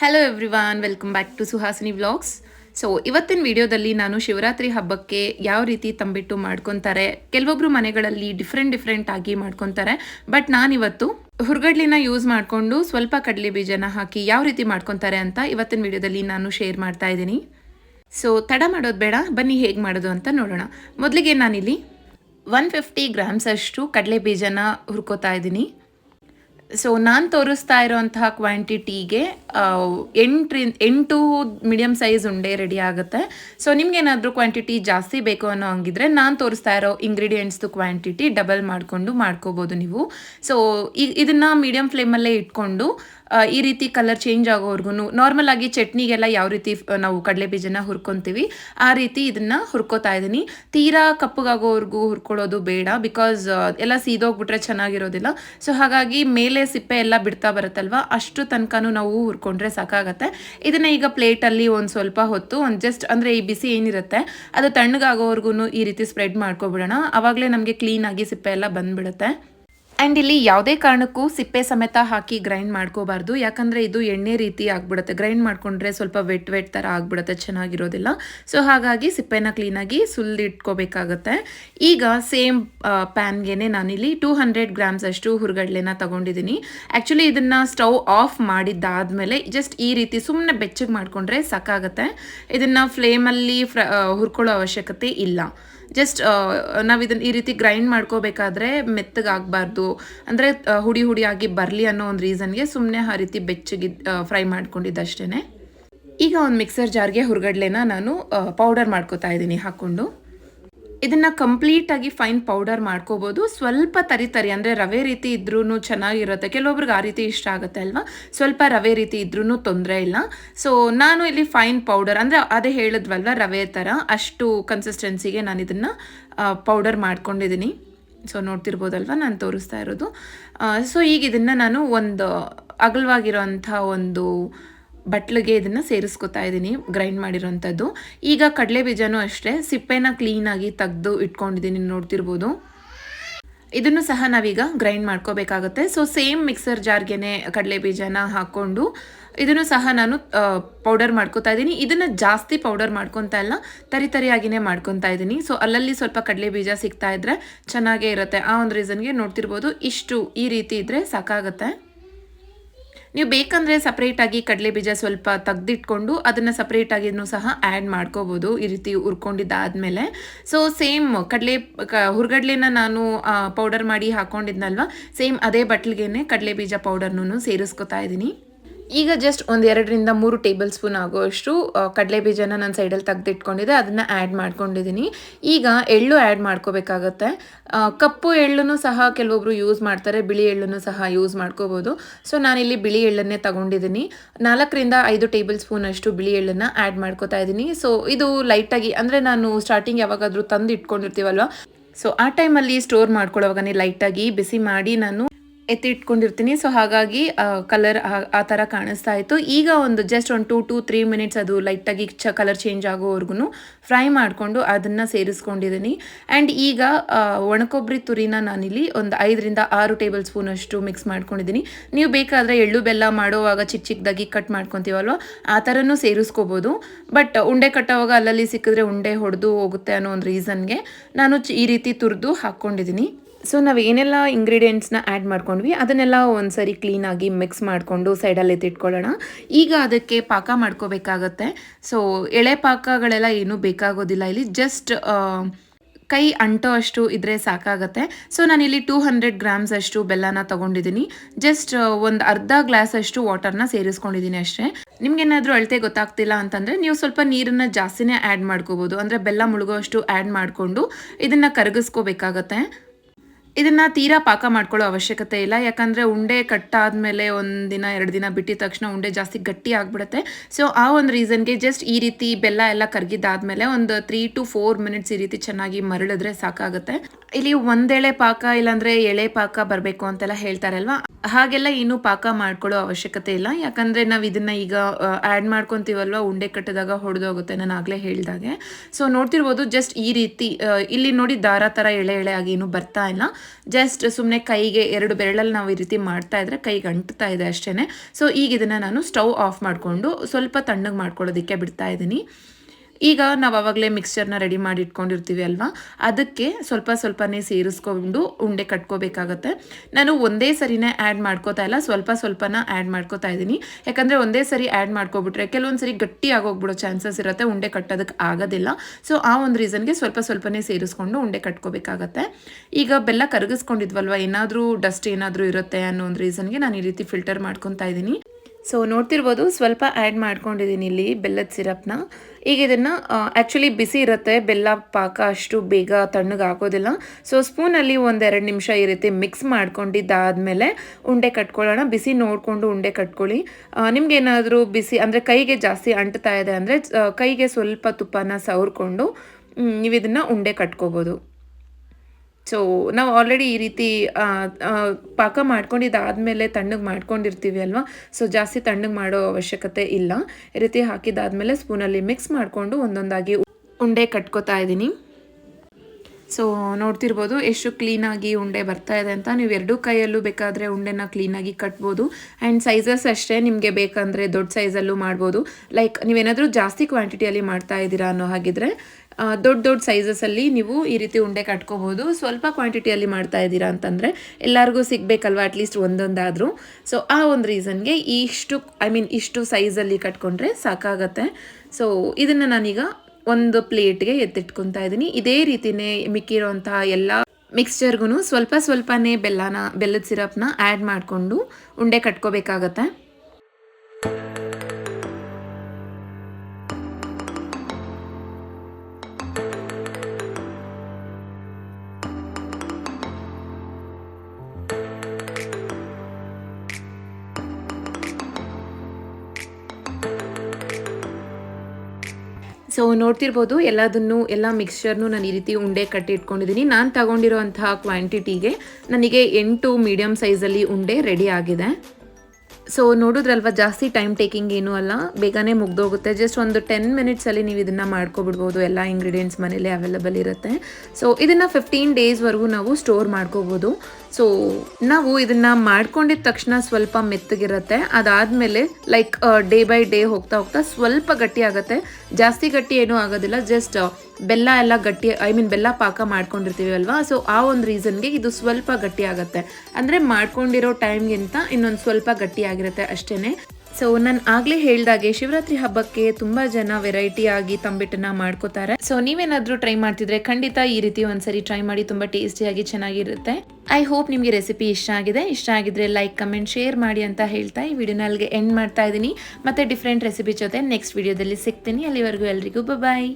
Hello everyone welcome back to Suhasini vlogs so ಇವತ್ತಿನ ವಿಡಿಯೋದಲ್ಲಿ ನಾನು ಶಿವರಾತ್ರಿ ಹಬ್ಬಕ್ಕೆ ಯಾವ ರೀತಿ ತಂಬಿಟ್ಟು ಮಾಡ್ಕೊತಾರೆ, ಕೆಲವೊಬ್ರು ಮನೆಗಳಲ್ಲಿ ಡಿಫ್ರೆಂಟ್ ಡಿಫ್ರೆಂಟ್ ಆಗಿ ಮಾಡ್ಕೊತಾರೆ ಬಟ್ ನಾನಿವತ್ತು ಹುರ್ಗಡ್ಲಿನ ಯೂಸ್ ಮಾಡಿಕೊಂಡು ಸ್ವಲ್ಪ ಕಡಲೆ ಬೀಜನ ಹಾಕಿ ಯಾವ ರೀತಿ ಮಾಡ್ಕೊತಾರೆ ಅಂತ ಇವತ್ತಿನ ವಿಡಿಯೋದಲ್ಲಿ ನಾನು ಶೇರ್ ಮಾಡ್ತಾ ಇದ್ದೀನಿ. ಸೊ ತಡ ಮಾಡೋದು ಬೇಡ, ಬನ್ನಿ ಹೇಗೆ ಮಾಡೋದು ಅಂತ ನೋಡೋಣ. ಮೊದಲಿಗೆ ನಾನಿಲ್ಲಿ ಒನ್ ಫಿಫ್ಟಿ ಗ್ರಾಮ್ಸ್ ಅಷ್ಟು ಕಡಲೆ ಬೀಜನ ಹುರ್ಕೋತಾ ಇದ್ದೀನಿ. ಸೊ ನಾನು ತೋರಿಸ್ತಾ ಇರೋಂತಹ ಕ್ವಾಂಟಿಟಿಗೆ ಎಂಟ್ರಿ, ಎಂಟು ಮೀಡಿಯಮ್ ಸೈಜ್ ಉಂಡೆ ರೆಡಿ ಆಗುತ್ತೆ. ಸೊ ನಿಮ್ಗೇನಾದರೂ ಕ್ವಾಂಟಿಟಿ ಜಾಸ್ತಿ ಬೇಕು ಅನ್ನೋ ಹಂಗಿದ್ರೆ ನಾನು ತೋರಿಸ್ತಾ ಇರೋ ಇಂಗ್ರೀಡಿಯೆಂಟ್ಸ್ದು ಕ್ವಾಂಟಿಟಿ ಡಬಲ್ ಮಾಡಿಕೊಂಡು ಮಾಡ್ಕೋಬೋದು ನೀವು. ಸೊ ಇದನ್ನು ಮೀಡಿಯಂ ಫ್ಲೇಮಲ್ಲೇ ಇಟ್ಕೊಂಡು ಈ ರೀತಿ ಕಲರ್ ಚೇಂಜ್ ಆಗೋವರೆಗೂ ನಾರ್ಮಲ್ ಆಗಿ ಚಟ್ನಿಗೆಲ್ಲ ಯಾವ ರೀತಿ ನಾವು ಕಡಲೆ ಬೀಜನ ಹುರ್ಕೊತೀವಿ, ಆ ರೀತಿ ಇದನ್ನು ಹುರ್ಕೋತಾ ಇದ್ದೀನಿ ತೀರಾ ಕಪ್ಪಗಾಗೋವರೆಗೂ ಹುರ್ಕೊಳ್ಳೋದು ಬೇಡ ಬಿಕಾಸ್ ಎಲ್ಲ ಸೀದೋಗ್ಬಿಟ್ರೆ ಚೆನ್ನಾಗಿರೋದಿಲ್ಲ. ಸೊ ಹಾಗಾಗಿ ಮೇಲೆ ಸಿಪ್ಪೆ ಎಲ್ಲ ಬಿಡ್ತಾ ಬರುತ್ತಲ್ವಾ, ಅಷ್ಟು ತನಕನೂ ನಾವು ಹುರ್ಕೊಂಡ್ರೆ ಸಾಕಾಗತ್ತೆ. ಇದನ್ನ ಈಗ ಪ್ಲೇಟಲ್ಲಿ ಒಂದು ಸ್ವಲ್ಪ ಹೊತ್ತು, ಒಂದು ಜಸ್ಟ್ ಅಂದರೆ ಈ ಬಿಸಿ ಏನಿರುತ್ತೆ, ಅದು ತಣ್ಣಗಾಗೋವರೆಗೂ ಈ ರೀತಿ ಸ್ಪ್ರೆಡ್ ಮಾಡ್ಕೊಬಿಡೋಣ. ಅವಾಗಲೇ ನಮಗೆ ಕ್ಲೀನಾಗಿ ಸಿಪ್ಪೆ ಎಲ್ಲ ಬಂದ್ಬಿಡುತ್ತೆ. ಆ್ಯಂಡ್ ಇಲ್ಲಿ ಯಾವುದೇ ಕಾರಣಕ್ಕೂ ಸಿಪ್ಪೆ ಸಮೇತ ಹಾಕಿ ಗ್ರೈಂಡ್ ಮಾಡ್ಕೋಬಾರ್ದು. ಯಾಕಂದರೆ ಇದು ಎಣ್ಣೆ ರೀತಿ ಆಗ್ಬಿಡುತ್ತೆ. ಗ್ರೈಂಡ್ ಮಾಡ್ಕೊಂಡ್ರೆ ಸ್ವಲ್ಪ ವೆಟ್ ವೆಟ್ ಥರ ಆಗ್ಬಿಡುತ್ತೆ. ಚೆನ್ನಾಗಿರೋದಿಲ್ಲ. ಸೊ ಹಾಗಾಗಿ ಸಿಪ್ಪೆನ ಕ್ಲೀನಾಗಿ ಸುಲಿದಿಟ್ಕೋಬೇಕಾಗತ್ತೆ. ಈಗ ಸೇಮ್ ಪ್ಯಾನ್ಗೆ ನಾನಿಲ್ಲಿ ಟೂ ಹಂಡ್ರೆಡ್ ಗ್ರಾಮ್ಸ್ ಅಷ್ಟು ಹುರ್ಗಡ್ಲೆನ ತಗೊಂಡಿದ್ದೀನಿ ಆ್ಯಕ್ಚುಲಿ ಇದನ್ನು ಸ್ಟವ್ ಆಫ್ ಮಾಡಿದ್ದಾದಮೇಲೆ ಜಸ್ಟ್ ಈ ರೀತಿ ಸುಮ್ಮನೆ ಬೆಚ್ಚಗೆ ಮಾಡಿಕೊಂಡ್ರೆ ಸಾಕಾಗತ್ತೆ. ಇದನ್ನು ಫ್ಲೇಮಲ್ಲಿ ಫ್ರ ಹುರ್ಕೊಳ್ಳೋ ಅವಶ್ಯಕತೆ ಇಲ್ಲ. ಜಸ್ಟ್ ನಾವು ಇದನ್ನು ಈ ರೀತಿ ಗ್ರೈಂಡ್ ಮಾಡ್ಕೋಬೇಕಾದ್ರೆ ಮೆತ್ತಗಾಗಬಾರ್ದು. ಅಂದರೆ ಹುಡಿ ಹುಡಿ ಆಗಿ ಬರಲಿ ಅನ್ನೋ ಒಂದು ರೀಸನ್ಗೆ ಸುಮ್ಮನೆ ಆ ರೀತಿ ಬೆಚ್ಚಗೆ ಫ್ರೈ ಮಾಡ್ಕೊಂಡಿದ್ದಷ್ಟೇ ಈಗ ಒಂದು ಮಿಕ್ಸರ್ ಜಾರ್ಗೆ ಹುರ್ಗಡ್ಲೆನ ನಾನು ಪೌಡರ್ ಮಾಡ್ಕೋತಾ ಇದ್ದೀನಿ ಹಾಕ್ಕೊಂಡು. ಇದನ್ನ ಕಂಪ್ಲೀಟ್ ಆಗಿ ಫೈನ್ ಪೌಡರ್ ಮಾಡ್ಕೋಬೋದು. ಸ್ವಲ್ಪ ತರಿ ತರಿ, ಅಂದರೆ ರವೆ ರೀತಿ ಇದ್ರೂ ಚೆನ್ನಾಗಿರುತ್ತೆ. ಕೆಲವೊಬ್ರಿಗೆ ಆ ರೀತಿ ಇಷ್ಟ ಆಗುತ್ತೆ ಅಲ್ವಾ? ಸ್ವಲ್ಪ ರವೆ ರೀತಿ ಇದ್ರೂ ತೊಂದರೆ ಇಲ್ಲ. ಸೊ ನಾನು ಇಲ್ಲಿ ಫೈನ್ ಪೌಡರ್ ಅಂದರೆ ಅದೇ ಹೇಳಿದ್ವಲ್ವ, ರವೆ ಥರ ಅಷ್ಟು ಕನ್ಸಿಸ್ಟೆನ್ಸಿಗೆ ನಾನು ಇದನ್ನು ಪೌಡರ್ ಮಾಡ್ಕೊಂಡಿದ್ದೀನಿ ಸೊ ನೋಡ್ತಿರ್ಬೋದಲ್ವ? ನಾನು ತೋರಿಸ್ತಾ ಇರೋದು. ಸೊ ಈಗ ಇದನ್ನು ನಾನು ಒಂದು ಅಗಲವಾಗಿರೋಂಥ ಒಂದು ಬಟ್ಲಿಗೆ ಇದನ್ನು ಸೇರಿಸ್ಕೊತಾ ಇದ್ದೀನಿ ಗ್ರೈಂಡ್ ಮಾಡಿರೋಂಥದ್ದು. ಈಗ ಕಡಲೆ ಬೀಜನೂ ಅಷ್ಟೇ, ಸಿಪ್ಪೆನ ಕ್ಲೀನಾಗಿ ತೆಗೆದು ಇಟ್ಕೊಂಡಿದ್ದೀನಿ ನೋಡ್ತಿರ್ಬೋದು. ಇದನ್ನು ಸಹ ನಾವೀಗ ಗ್ರೈಂಡ್ ಮಾಡ್ಕೋಬೇಕಾಗುತ್ತೆ. ಸೊ ಸೇಮ್ ಮಿಕ್ಸರ್ ಜಾರ್ಗೆನೆ ಕಡಲೆ ಬೀಜನ ಹಾಕ್ಕೊಂಡು, ಇದನ್ನು ಸಹ ನಾನು ಪೌಡರ್ ಮಾಡ್ಕೊತಾ ಇದ್ದೀನಿ ಇದನ್ನು ಜಾಸ್ತಿ ಪೌಡರ್ ಮಾಡ್ಕೊತಾ ಇಲ್ಲ ತರಿ ತರಿಯಾಗಿನೇ ಮಾಡ್ಕೊತಾ ಇದ್ದೀನಿ ಸೊ ಅಲ್ಲಲ್ಲಿ ಸ್ವಲ್ಪ ಕಡಲೆ ಬೀಜ ಸಿಗ್ತಾ ಇದ್ರೆ ಚೆನ್ನಾಗೇ ಇರುತ್ತೆ. ಆ ಒಂದು ರೀಸನ್ಗೆ ನೋಡ್ತಿರ್ಬೋದು, ಇಷ್ಟು ಈ ರೀತಿ ಇದ್ದರೆ ಸಾಕಾಗುತ್ತೆ. ನೀವು ಬೇಕಂದರೆ ಸಪ್ರೇಟಾಗಿ ಕಡಲೆ ಬೀಜ ಸ್ವಲ್ಪ ತೆಗ್ದಿಟ್ಕೊಂಡು ಅದನ್ನು ಸಪ್ರೇಟಾಗಿನೂ ಸಹ ಆ್ಯಡ್ ಮಾಡ್ಕೋಬೋದು ಈ ರೀತಿ ಹುರ್ಕೊಂಡಿದ್ದಾದಮೇಲೆ. ಸೊ ಸೇಮ್ ಕಡಲೆ ಹುರ್ಗಡ್ಲೆನ ನಾನು ಪೌಡರ್ ಮಾಡಿ ಹಾಕ್ಕೊಂಡಿದ್ನಲ್ವ ಸೇಮ್ ಅದೇ ಬಟ್ಲಿಗೆ ಕಡಲೆ ಬೀಜ ಪೌಡರ್ನೂ ಸೇರಿಸ್ಕೊತಾ ಇದ್ದೀನಿ. ಈಗ ಜಸ್ಟ್ ಒಂದು ಎರಡರಿಂದ ಮೂರು ಟೇಬಲ್ ಸ್ಪೂನ್ ಆಗುವಷ್ಟು ಕಡಲೆ ಬೀಜನ ನಾನು ಸೈಡಲ್ಲಿ ತೆಗೆದಿಟ್ಕೊಂಡಿದ್ದೆ, ಅದನ್ನು ಆ್ಯಡ್ ಮಾಡ್ಕೊಂಡಿದ್ದೀನಿ ಈಗ ಎಳ್ಳು ಆ್ಯಡ್ ಮಾಡ್ಕೋಬೇಕಾಗತ್ತೆ. ಕಪ್ಪು ಎಳ್ಳನ್ನು ಸಹ ಕೆಲವೊಬ್ರು ಯೂಸ್ ಮಾಡ್ತಾರೆ, ಬಿಳಿ ಎಳ್ಳನ್ನು ಸಹ ಯೂಸ್ ಮಾಡ್ಕೋಬೋದು. ಸೊ ನಾನಿಲ್ಲಿ ಬಿಳಿ ಎಳ್ಳನ್ನೇ ತಗೊಂಡಿದ್ದೀನಿ ನಾಲ್ಕರಿಂದ ಐದು ಟೇಬಲ್ ಸ್ಪೂನ್ ಅಷ್ಟು ಬಿಳಿ ಎಳ್ಳನ್ನು ಆ್ಯಡ್ ಮಾಡ್ಕೋತಾ ಇದ್ದೀನಿ ಸೊ ಇದು ಲೈಟಾಗಿ ಅಂದರೆ ನಾನು ಸ್ಟಾರ್ಟಿಂಗ್ ಯಾವಾಗಾದರೂ ತಂದು ಇಟ್ಕೊಂಡಿರ್ತೀವಲ್ವ ಸೊ ಆ ಟೈಮಲ್ಲಿ ಸ್ಟೋರ್ ಮಾಡ್ಕೊಳ್ಳೋವಾಗನೇ ಲೈಟಾಗಿ ಬಿಸಿ ಮಾಡಿ ನಾನು ಎತ್ತಿಟ್ಕೊಂಡಿರ್ತೀನಿ. ಸೊ ಹಾಗಾಗಿ ಕಲರ್ ಆ ಥರ ಕಾಣಿಸ್ತಾ ಇತ್ತು. ಈಗ ಒಂದು ಜಸ್ಟ್ ಒಂದು ಟೂ ಟು ತ್ರೀ ಮಿನಿಟ್ಸ್ ಅದು ಲೈಟಾಗಿ ಚ ಕಲರ್ ಚೇಂಜ್ ಆಗೋವರೆಗೂ ಫ್ರೈ ಮಾಡಿಕೊಂಡು ಅದನ್ನು ಸೇರಿಸ್ಕೊಂಡಿದ್ದೀನಿ ಆ್ಯಂಡ್ ಈಗ ಒಣಕೊಬ್ಬರಿ ತುರಿನ ನಾನಿಲ್ಲಿ ಒಂದು ಐದರಿಂದ ಆರು ಟೇಬಲ್ ಸ್ಪೂನ್ ಅಷ್ಟು ಮಿಕ್ಸ್ ಮಾಡ್ಕೊಂಡಿದ್ದೀನಿ ನೀವು ಬೇಕಾದರೆ ಎಳ್ಳು ಬೆಲ್ಲ ಮಾಡೋವಾಗ ಚಿಕ್ಕ ಚಿಕ್ಕದಾಗಿ ಕಟ್ ಮಾಡ್ಕೊತೀವಲ್ವ? ಆ ಥರನೂ ಸೇರಿಸ್ಕೋಬೋದು. ಬಟ್ ಉಂಡೆ ಕಟ್ಟೋವಾಗ ಅಲ್ಲಲ್ಲಿ ಸಿಕ್ಕಿದ್ರೆ ಉಂಡೆ ಹೊಡೆದು ಹೋಗುತ್ತೆ ಅನ್ನೋ ಒಂದು ರೀಸನ್ಗೆ ನಾನು ಈ ರೀತಿ ತುರಿದು ಹಾಕ್ಕೊಂಡಿದ್ದೀನಿ ಸೊ ನಾವು ಏನೆಲ್ಲ ಇಂಗ್ರೀಡಿಯೆಂಟ್ಸ್ನ ಆ್ಯಡ್ ಮಾಡ್ಕೊಂಡ್ವಿ, ಅದನ್ನೆಲ್ಲ ಒಂದು ಸರಿ ಕ್ಲೀನಾಗಿ ಮಿಕ್ಸ್ ಮಾಡಿಕೊಂಡು ಸೈಡಲ್ಲಿ ಎತ್ತಿಟ್ಕೊಳ್ಳೋಣ ಈಗ ಅದಕ್ಕೆ ಪಾಕ ಮಾಡ್ಕೋಬೇಕಾಗತ್ತೆ. ಸೊ ಎಳೆ ಪಾಕಗಳೆಲ್ಲ ಏನೂ ಬೇಕಾಗೋದಿಲ್ಲ ಇಲ್ಲಿ ಜಸ್ಟ್ ಕೈ ಅಂಟೋ ಅಷ್ಟು ಇದ್ರೆ ಸಾಕಾಗತ್ತೆ. ಸೊ ನಾನಿಲ್ಲಿ ಟೂ ಹಂಡ್ರೆಡ್ ಗ್ರಾಮ್ಸ್ ಅಷ್ಟು ಬೆಲ್ಲನ ತಗೊಂಡಿದ್ದೀನಿ ಜಸ್ಟ್ ಒಂದು ಅರ್ಧ ಗ್ಲಾಸ್ ಅಷ್ಟು ವಾಟರ್ನ ಸೇರಿಸ್ಕೊಂಡಿದ್ದೀನಿ ಅಷ್ಟೇ. ನಿಮ್ಗೇನಾದರೂ ಅಳತೆ ಗೊತ್ತಾಗ್ತಿಲ್ಲ ಅಂತಂದರೆ, ನೀವು ಸ್ವಲ್ಪ ನೀರನ್ನು ಜಾಸ್ತಿನೇ ಆ್ಯಡ್ ಮಾಡ್ಕೋಬೋದು. ಅಂದರೆ ಬೆಲ್ಲ ಮುಳುಗೋ ಅಷ್ಟು ಆ್ಯಡ್ ಮಾಡಿಕೊಂಡು ಇದನ್ನು ಕರಗಿಸ್ಕೋಬೇಕಾಗತ್ತೆ. ಇದನ್ನ ತೀರಾ ಪಾಕ ಮಾಡ್ಕೊಳ್ಳೋ ಅವಶ್ಯಕತೆ ಇಲ್ಲ. ಯಾಕಂದ್ರೆ ಉಂಡೆ ಕಟ್ಟಾದ್ಮೇಲೆ ಒಂದಿನ ಎರಡು ದಿನ ಬಿಟ್ಟಿದ ತಕ್ಷಣ ಉಂಡೆ ಜಾಸ್ತಿ ಗಟ್ಟಿ ಆಗ್ಬಿಡುತ್ತೆ. ಸೊ ಆ ಒಂದು ರೀಸನ್ಗೆ ಜಸ್ಟ್ ಈ ರೀತಿ ಬೆಲ್ಲ ಎಲ್ಲ ಕರಗಿದ್ದಾದ್ಮೇಲೆ ಒಂದು ತ್ರೀ ಟು ಫೋರ್ ಮಿನಿಟ್ಸ್ ಈ ರೀತಿ ಚೆನ್ನಾಗಿ ಮರಳಿದ್ರೆ ಸಾಕಾಗುತ್ತೆ. ಇಲ್ಲಿ ಒಂದೆಳೆ ಪಾಕ ಇಲ್ಲಾಂದ್ರೆ ಎಳೆ ಪಾಕ ಬರಬೇಕು ಅಂತೆಲ್ಲ ಹೇಳ್ತಾರಲ್ವಾ ಹಾಗೆಲ್ಲ ಏನು ಪಾಕ ಮಾಡ್ಕೊಳ್ಳೋ ಅವಶ್ಯಕತೆ ಇಲ್ಲ. ಯಾಕಂದ್ರೆ ನಾವು ಇದನ್ನ ಈಗ ಆ್ಯಡ್ ಮಾಡ್ಕೊತೀವಲ್ವ? ಉಂಡೆ ಕಟ್ಟಿದಾಗ ಹೊಡೆದೋಗುತ್ತೆ ನಾನು ಆಗಲೇ ಹೇಳಿದಾಗೆ. ಸೊ ನೋಡ್ತಿರ್ಬೋದು ಜಸ್ಟ್ ಈ ರೀತಿ ಇಲ್ಲಿ ನೋಡಿ ದಾರ ಥರ ಎಳೆ ಎಳೆ ಆಗಿ ಏನು ಬರ್ತಾ ಇಲ್ಲ. ಜಸ್ಟ್ ಸುಮ್ಮನೆ ಕೈಗೆ ಎರಡು ಬೆರಳಲ್ಲಿ ನಾವು ಈ ರೀತಿ ಮಾಡ್ತಾ ಇದ್ರೆ ಕೈಗೆ ಅಂಟ್ತಾ ಇದೆ ಅಷ್ಟೇ ಸೊ ಈಗ ಇದನ್ನು ನಾನು ಸ್ಟವ್ ಆಫ್ ಮಾಡಿಕೊಂಡು ಸ್ವಲ್ಪ ತಣ್ಣಗೆ ಮಾಡ್ಕೊಳ್ಳೋದಕ್ಕೆ ಬಿಡ್ತಾ ಇದ್ದೀನಿ. ಈಗ ನಾವು ಆವಾಗಲೇ ಮಿಕ್ಸ್ಚರ್ನ ರೆಡಿ ಮಾಡಿ ಇಟ್ಕೊಂಡಿರ್ತೀವಿ ಅಲ್ವಾ? ಅದಕ್ಕೆ ಸ್ವಲ್ಪ ಸ್ವಲ್ಪನೇ ಸೇರಿಸ್ಕೊಂಡು ಉಂಡೆ ಕಟ್ಕೋಬೇಕಾಗತ್ತೆ. ನಾನು ಒಂದೇ ಸರಿನೇ ಆ್ಯಡ್ ಮಾಡ್ಕೋತಾ ಇಲ್ಲ, ಸ್ವಲ್ಪ ಸ್ವಲ್ಪನ ಆ್ಯಡ್ ಮಾಡ್ಕೋತಾ ಇದ್ದೀನಿ. ಯಾಕಂದರೆ ಒಂದೇ ಸರಿ ಆ್ಯಡ್ ಮಾಡ್ಕೊಬಿಟ್ರೆ ಕೆಲವೊಂದು ಸರಿ ಗಟ್ಟಿ ಆಗೋಗ್ಬಿಡೋ ಚಾನ್ಸಸ್ ಇರುತ್ತೆ, ಉಂಡೆ ಕಟ್ಟೋದಕ್ಕೆ ಆಗೋದಿಲ್ಲ. ಸೊ ಆ ಒಂದು ರೀಸನ್ಗೆ ಸ್ವಲ್ಪ ಸ್ವಲ್ಪನೇ ಸೇರಿಸ್ಕೊಂಡು ಉಂಡೆ ಕಟ್ಕೋಬೇಕಾಗತ್ತೆ. ಈಗ ಬೆಲ್ಲ ಕರಗಿಸ್ಕೊಂಡಿದ್ವಲ್ವ? ಏನಾದರೂ ಡಸ್ಟ್ ಏನಾದರೂ ಇರುತ್ತೆ ಅನ್ನೋ ಒಂದು ರೀಸನ್ಗೆ ನಾನು ಈ ರೀತಿ ಫಿಲ್ಟರ್ ಮಾಡ್ಕೊತಾ ಇದ್ದೀನಿ. ಸೊ ನೋಡ್ತಿರ್ಬೋದು, ಸ್ವಲ್ಪ ಆ್ಯಡ್ ಮಾಡ್ಕೊಂಡಿದ್ದೀನಿ ಇಲ್ಲಿ ಬೆಲ್ಲದ ಸಿರಪ್ನ. ಈಗ ಇದನ್ನು ಆ್ಯಕ್ಚುಲಿ ಬಿಸಿ ಇರುತ್ತೆ, ಬೆಲ್ಲ ಪಾಕ ಅಷ್ಟು ಬೇಗ ತಣ್ಣಗೆ ಆಗೋದಿಲ್ಲ. ಸೊ ಸ್ಪೂನಲ್ಲಿ ಒಂದೆರಡು ನಿಮಿಷ ಈ ರೀತಿ ಮಿಕ್ಸ್ ಮಾಡ್ಕೊಂಡಿದ್ದಾದಮೇಲೆ ಉಂಡೆ ಕಟ್ಕೊಳ್ಳೋಣ. ಬಿಸಿ ನೋಡಿಕೊಂಡು ಉಂಡೆ ಕಟ್ಕೊಳ್ಳಿ. ನಿಮ್ಗೆ ಏನಾದರೂ ಬಿಸಿ, ಅಂದರೆ ಕೈಗೆ ಜಾಸ್ತಿ ಅಂಟ್ತಾ ಇದೆ ಅಂದರೆ ಕೈಗೆ ಸ್ವಲ್ಪ ತುಪ್ಪನ ಸವರ್ಕೊಂಡು ನೀವು ಇದನ್ನು ಉಂಡೆ ಕಟ್ಕೋಬೋದು. ಸೊ ನಾವು ಆಲ್ರೆಡಿ ಈ ರೀತಿ ಪಾಕ ಮಾಡ್ಕೊಂಡಿದ್ದಾದಮೇಲೆ ತಣ್ಣಗೆ ಮಾಡ್ಕೊಂಡಿರ್ತೀವಿ ಅಲ್ವಾ? ಸೊ ಜಾಸ್ತಿ ತಣ್ಣಗೆ ಮಾಡೋ ಅವಶ್ಯಕತೆ ಇಲ್ಲ. ಈ ರೀತಿ ಹಾಕಿದಾದ್ಮೇಲೆ ಸ್ಪೂನಲ್ಲಿ ಮಿಕ್ಸ್ ಮಾಡಿಕೊಂಡು ಒಂದೊಂದಾಗಿ ಉಂಡೆ ಕಟ್ಕೋತಾ ಇದ್ದೀನಿ ಸೊ ನೋಡ್ತಿರ್ಬೋದು, ಎಷ್ಟು ಕ್ಲೀನಾಗಿ ಉಂಡೆ ಬರ್ತಾ ಇದೆ ಅಂತ. ನೀವು ಎರಡೂ ಕೈಯಲ್ಲೂ ಬೇಕಾದರೆ ಉಂಡೆನ ಕ್ಲೀನಾಗಿ ಕಟ್ಬೋದು. ಆ್ಯಂಡ್ ಸೈಜಸ್ ಅಷ್ಟೇ ನಿಮಗೆ ಬೇಕಂದರೆ ದೊಡ್ಡ ಸೈಜಲ್ಲೂ ಮಾಡ್ಬೋದು. ಲೈಕ್ ನೀವೇನಾದರೂ ಜಾಸ್ತಿ ಕ್ವಾಂಟಿಟಿಯಲ್ಲಿ ಮಾಡ್ತಾ ಇದ್ದೀರಾ ಅನ್ನೋ ಹಾಗಿದ್ರೆ ದೊಡ್ಡ ದೊಡ್ಡ ಸೈಜಸಲ್ಲಿ ನೀವು ಈ ರೀತಿ ಉಂಡೆ ಕಟ್ಕೋಬೋದು ಸ್ವಲ್ಪ ಕ್ವಾಂಟಿಟಿಯಲ್ಲಿ ಮಾಡ್ತಾ ಇದ್ದೀರಾ ಅಂತಂದರೆ ಎಲ್ಲರಿಗೂ ಸಿಗಬೇಕಲ್ವ? ಅಟ್ಲೀಸ್ಟ್ ಒಂದೊಂದಾದರೂ. ಸೊ ಆ ಒಂದು ರೀಸನ್ಗೆ ಇಷ್ಟು ಐ ಮೀನ್ ಇಷ್ಟು ಸೈಜಲ್ಲಿ ಕಟ್ಕೊಂಡ್ರೆ ಸಾಕಾಗತ್ತೆ. ಸೊ ಇದನ್ನು ನಾನೀಗ ಒಂದು ಪ್ಲೇಟ್ಗೆ ಎತ್ತಿಟ್ಕೊತಾ ಇದ್ದೀನಿ. ಇದೇ ರೀತಿನೇ ಮಿಕ್ಕಿರೋಂತಹ ಎಲ್ಲ ಮಿಕ್ಸ್ಚರ್ಗೂ ಸ್ವಲ್ಪ ಸ್ವಲ್ಪನೇ ಬೆಲ್ಲನ, ಬೆಲ್ಲದ ಸಿರಪ್ನ ಆ್ಯಡ್ ಮಾಡಿಕೊಂಡು ಉಂಡೆ ಕಟ್ಕೋಬೇಕಾಗತ್ತೆ. ಸೊ ನೋಡ್ತಿರ್ಬೋದು, ಎಲ್ಲದನ್ನು, ಎಲ್ಲ ಮಿಕ್ಸ್ಚರ್ನು ನಾನು ಈ ರೀತಿ ಉಂಡೆ ಕಟ್ಟಿ ಇಟ್ಕೊಂಡಿದ್ದೀನಿ ನಾನು ತಗೊಂಡಿರೋಂತಹ ಕ್ವಾಂಟಿಟಿಗೆ ನನಗೆ ಎಂಟು ಮೀಡಿಯಮ್ ಸೈಜಲ್ಲಿ ಉಂಡೆ ರೆಡಿ ಆಗಿದೆ. ಸೊ ನೋಡಿದ್ರಲ್ವ, ಜಾಸ್ತಿ ಟೈಮ್ ಟೇಕಿಂಗ್ ಏನೂ ಅಲ್ಲ, ಬೇಗನೆ ಮುಗ್ದೋಗುತ್ತೆ. ಜಸ್ಟ್ ಒಂದು ಟೆನ್ ಮಿನಿಟ್ಸಲ್ಲಿ ನೀವು ಇದನ್ನು ಮಾಡ್ಕೊಬಿಡ್ಬೋದು, ಎಲ್ಲ ಇಂಗ್ರೀಡಿಯೆಂಟ್ಸ್ ಮನೇಲಿ ಅವೈಲಬಲ್ ಇರುತ್ತೆ. ಸೊ ಇದನ್ನು ಫಿಫ್ಟೀನ್ ಡೇಸ್ವರೆಗೂ ನಾವು ಸ್ಟೋರ್ ಮಾಡ್ಕೋಬೋದು. ಸೊ ನಾವು ಇದನ್ನು ಮಾಡ್ಕೊಂಡಿದ ತಕ್ಷಣ ಸ್ವಲ್ಪ ಮೆತ್ತಗಿರುತ್ತೆ. ಅದಾದಮೇಲೆ ಲೈಕ್ ಡೇ ಬೈ ಡೇ ಹೋಗ್ತಾ ಹೋಗ್ತಾ ಸ್ವಲ್ಪ ಗಟ್ಟಿ ಆಗುತ್ತೆ. ಜಾಸ್ತಿ ಗಟ್ಟಿ ಏನೂ ಆಗೋದಿಲ್ಲ ಜಸ್ಟ್ ಬೆಲ್ಲ ಎಲ್ಲ ಗಟ್ಟಿ ಐ ಮೀನ್ ಬೆಲ್ಲ ಪಾಕ ಮಾಡ್ಕೊಂಡಿರ್ತೀವಿ ಅಲ್ವಾ? ಸೊ ಆ ಒಂದು ರೀಸನ್ಗೆ ಇದು ಸ್ವಲ್ಪ ಗಟ್ಟಿ ಆಗುತ್ತೆ. ಅಂದರೆ, ಮಾಡ್ಕೊಂಡಿರೋ ಟೈಮ್ಗಿಂತ ಇನ್ನೊಂದು ಸ್ವಲ್ಪ ಗಟ್ಟಿ ಆಗಿರುತ್ತೆ ಅಷ್ಟೇ ಸೊ ನಾನು ಆಗಲೇ ಹೇಳ್ದಾಗೆ ಶಿವರಾತ್ರಿ ಹಬ್ಬಕ್ಕೆ ತುಂಬಾ ಜನ ವೆರೈಟಿ ಆಗಿ ತಂಬಿಟ್ಟನ್ನ ಮಾಡ್ಕೋತಾರೆ. ಸೊ ನೀವೇನಾದರೂ ಟ್ರೈ ಮಾಡ್ತಿದ್ರೆ ಖಂಡಿತ ಈ ರೀತಿ ಒಂದ್ಸರಿ ಟ್ರೈ ಮಾಡಿ ತುಂಬಾ ಟೇಸ್ಟಿಯಾಗಿ ಚೆನ್ನಾಗಿರುತ್ತೆ. ಐ ಹೋಪ್ ನಿಮಗೆ ರೆಸಿಪಿ ಇಷ್ಟ ಆಗಿದೆ. ಇಷ್ಟ ಆಗಿದ್ರೆ ಲೈಕ್ ಕಮೆಂಟ್ ಶೇರ್ ಮಾಡಿ ಅಂತ ಹೇಳ್ತಾ ಈ ವಿಡಿಯೋನ ಅಲ್ಲಿಗೆ ಎಂಡ್ ಮಾಡ್ತಾ ಇದ್ದೀನಿ. ಮತ್ತೆ ಡಿಫ್ರೆಂಟ್ ರೆಸಿಪಿ ಜೊತೆ ನೆಕ್ಸ್ಟ್ ವಿಡಿಯೋದಲ್ಲಿ ಸಿಗ್ತೀನಿ. ಅಲ್ಲಿವರೆಗೂ ಎಲ್ರಿಗೂ ಬಾಯ್